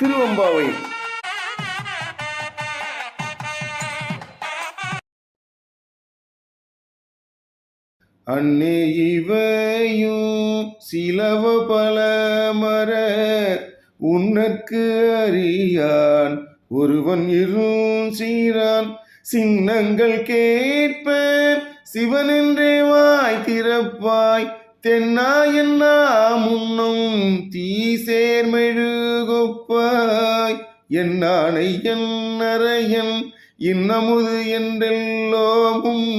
திருவம்பாவை. அன்னே இவையும் சிலவ பல மர உன்னற்கு அறியான். ஒருவன் இருள் சீரான் சின்னங்கள் கேட்ப சிவனென்றே வாய் திறப்பாய். தென்னாயன்னா முன்னும் தீ சேர்மெழுகொப்பாய் என்னானை என்னறையன் இன்னமுது என்றெல்லோமும்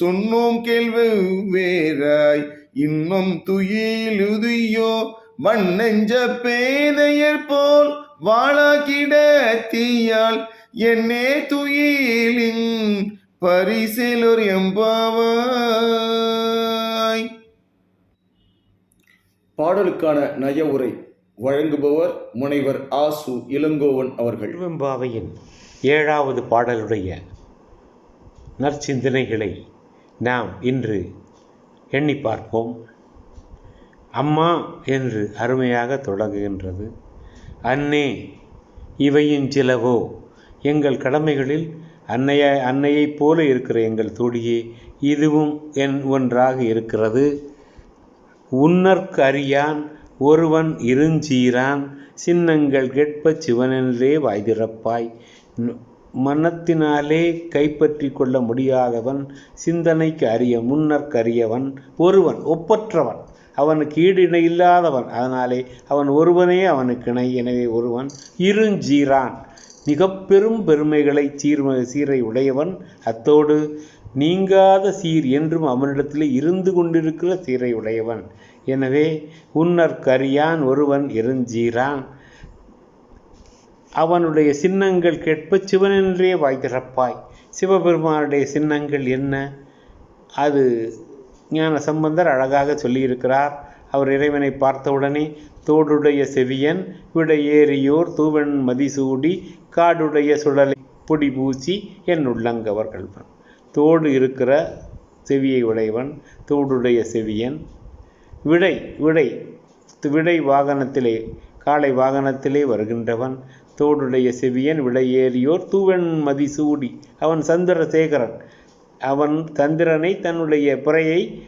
சொன்னோம் கேள்வி வேறாய். இன்னும் துயிலுதியோ வண்ணெஞ்ச பேதையர் போல் வாழாக்கிட தீயால். என்னே துயிலின் பரிசேலோர் எம்பாவா பாடலுக்கான நய உரை வழங்குபவர் முனைவர் ஆசு இளங்கோவன் அவர்கள். திருவெம்பாவையின் ஏழாவது பாடலுடைய நற்சிந்தனைகளை நாம் இன்று எண்ணி பார்ப்போம். அம்மா என்று அருமையாக தொடங்குகின்றது. அன்னே இவையின் சிலவோ எங்கள் கடமைகளில் அன்னைய அன்னையைப் போல இருக்கிற எங்கள் தோழியே இதுவும் என் ஒன்றாக இருக்கிறது. உன்னற்கு அறியான் ஒருவன் இருஞ்சீரான் சின்னங்கள் கேட்பச் சிவனென்றே வாய்திறப்பாய். மனத்தினாலே கைப்பற்றி கொள்ள முடியாதவன் சிந்தனைக்கு அறிய முன்னர்க்கு அறியவன் ஒருவன் ஒப்பற்றவன். அவனுக்கு ஈடிணை இல்லாதவன் அதனாலே அவன் ஒருவனே அவனுக்கு இணை எனவே ஒருவன் இருஞ்சீரான். மிக பெரும் பெருமைகளை சீர்ம சீரை உடையவன். அத்தோடு நீங்காத சீர் என்றும் அவனிடத்தில் இருந்து கொண்டிருக்கிற சீரை உடையவன். எனவே உன்னற்கரியான் ஒருவன் இருஞ்சீரான் அவனுடைய சின்னங்கள் கேட்ப சிவனென்றே வாய் திறப்பாய் சிவபெருமானுடைய சின்னங்கள் என்ன? அது ஞான சம்பந்தர் அழகாக சொல்லியிருக்கிறார். அவர் இறைவனை பார்த்தவுடனே தோடுடைய செவியன் விடையேறியோர் தூவன் மதிசூடி காடுடைய சுடலை பொடி பூச்சி என் உள்ளங்கவர்கள். தோடு இருக்கிற செவியை உடையவன் தோடுடைய செவியன். விடை விடை. விடை வாகனத்திலே காலை வாகனத்திலே வருகின்றவன் தோடுடைய செவியன். விடையேறியோர் தூவன் மதிசூடி அவன் சந்திரசேகரன். அவன் சந்திரனை தன்னுடைய பிறையை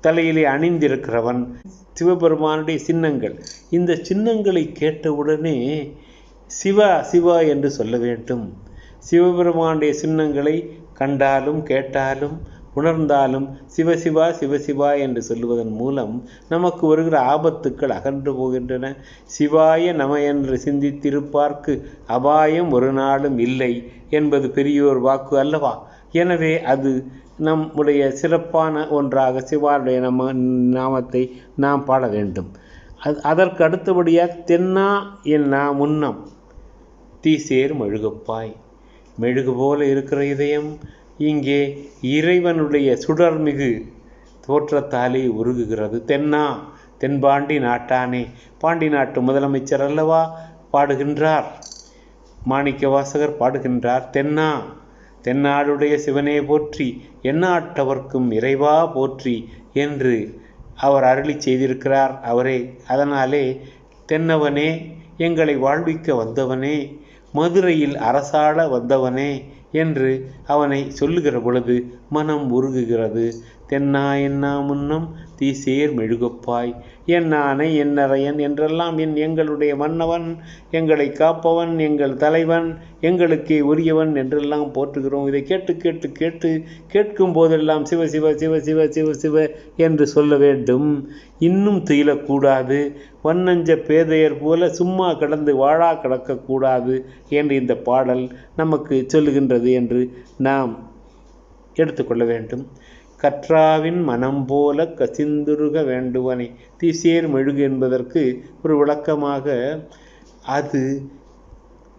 தலையிலே அணிந்திருக்கிறவன். சிவபெருமானுடைய சின்னங்கள். இந்த சின்னங்களை கேட்டவுடனே சிவா சிவா என்று சொல்ல வேண்டும். சிவபெருமானுடைய சின்னங்களை கண்டாலும் கேட்டாலும் உணர்ந்தாலும் சிவசிவா சிவசிவா என்று சொல்லுவதன் மூலம் நமக்கு வருகிற ஆபத்துக்கள் அகன்று போகின்றன. சிவாய நம என்று சிந்தித்திருப்பார்க்கு அபாயம் ஒரு நாளும் இல்லை என்பது பெரியோர் வாக்கு அல்லவா? எனவே அது நம்முடைய சிறப்பான ஒன்றாக சிவாருடைய நம்ம நாமத்தை நாம் பாட வேண்டும். அது அதற்கு அடுத்தபடியாக தென்னா என்னா முன்னம் தீசேர் மழுகப்பாய். மெழுகு போல இருக்கிற இதயம் இங்கே இறைவனுடைய சுடர்மிகு தோற்றத்தாலே உருகுகிறது. தென்னா தென்பாண்டி நாட்டானே பாண்டி நாட்டு முதலமைச்சர் அல்லவா பாடுகின்றார்? மாணிக்க வாசகர் பாடுகின்றார் தென்னா தென்னாடுடைய சிவனே போற்றி எந்நாட்டவர்க்கும் இறைவா போற்றி என்று அவர் அருளி செய்திருக்கிறார் அவரே. அதனாலே தென்னவனே எங்களை வாழ்விக்க வந்தவனே மதுரையில் அரசாள வந்தவனே. என்று அவனை சொல்லுகிற பொழுது மனம் உருகுகிறது. தென்னா என்னா முன்னம் தீசேர் மெழுகப்பாய். என்னானை என்னறையன் என்றெல்லாம் என் எங்களுடைய மன்னவன். எங்களை காப்பவன் எங்கள் தலைவன். எங்களுக்கே உரியவன் என்றெல்லாம் போற்றுகிறோம். இதை கேட்டு கேட்டு கேட்டு கேட்கும் போதெல்லாம் சிவ சிவ சிவ சிவ சிவ சிவ என்று சொல்ல வேண்டும். இன்னும் துயிலக்கூடாது வண்ணஞ்ச பேதையர் போல சும்மா கிடந்து வாழா கிடக்கக்கூடாது என்று இந்த பாடல் நமக்கு சொல்லுகின்றது. என்று நாம் எடுத்துக்கொள்ள வேண்டும். கற்றாவின் மனம் போல கசிந்துருக வேண்டுவனை. தீசேர் மெழுகு என்பதற்கு ஒரு விளக்கமாக அது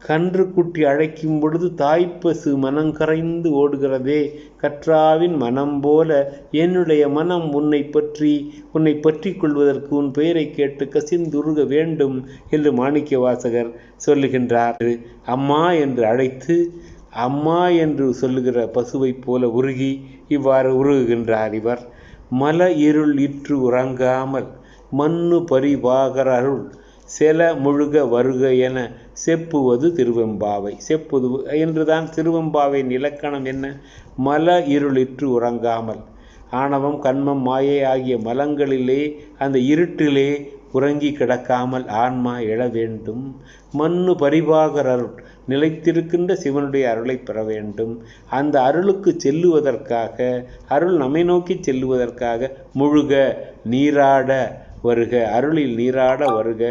கன்று குட்டி அழைக்கும் பொழுது தாய்ப்பசு மனம் கரைந்து ஓடுகிறதே. கற்றாவின் மனம் போல என்னுடைய மனம் உன்னை பற்றி உன்னை பற்றி கொள்வதற்கு உன் பெயரை கேட்டு கசிந்துருக வேண்டும் என்று மாணிக்க வாசகர் சொல்லுகின்றார். அம்மா என்று அழைத்து அம்மா என்று சொல்லுகிற பசுவைப் போல உருகி இவ்வாறு உருகுகின்றார் இவர். மல இருள் இற்று உறங்காமல் மண்ணு பரிவாகர அருள் செல முழுக வருக என செப்புவது திருவெம்பாவை. செப்புது என்றுதான் திருவெம்பாவின் இலக்கணம் என்ன? மல இருளிற்று உறங்காமல். ஆணவம் கண்மம் மாயை ஆகிய மலங்களிலே அந்த இருட்டிலே உறங்கி கிடக்காமல் ஆன்மா எழ வேண்டும். மண்ணு பரிபாகர் அருள் நிலைத்திருக்கின்ற சிவனுடைய அருளை பெற வேண்டும். அந்த அருளுக்கு செல்லுவதற்காக அருள் நம்மை நோக்கி செல்லுவதற்காக முழுக நீராட வருக அருளில் நீராட வருக.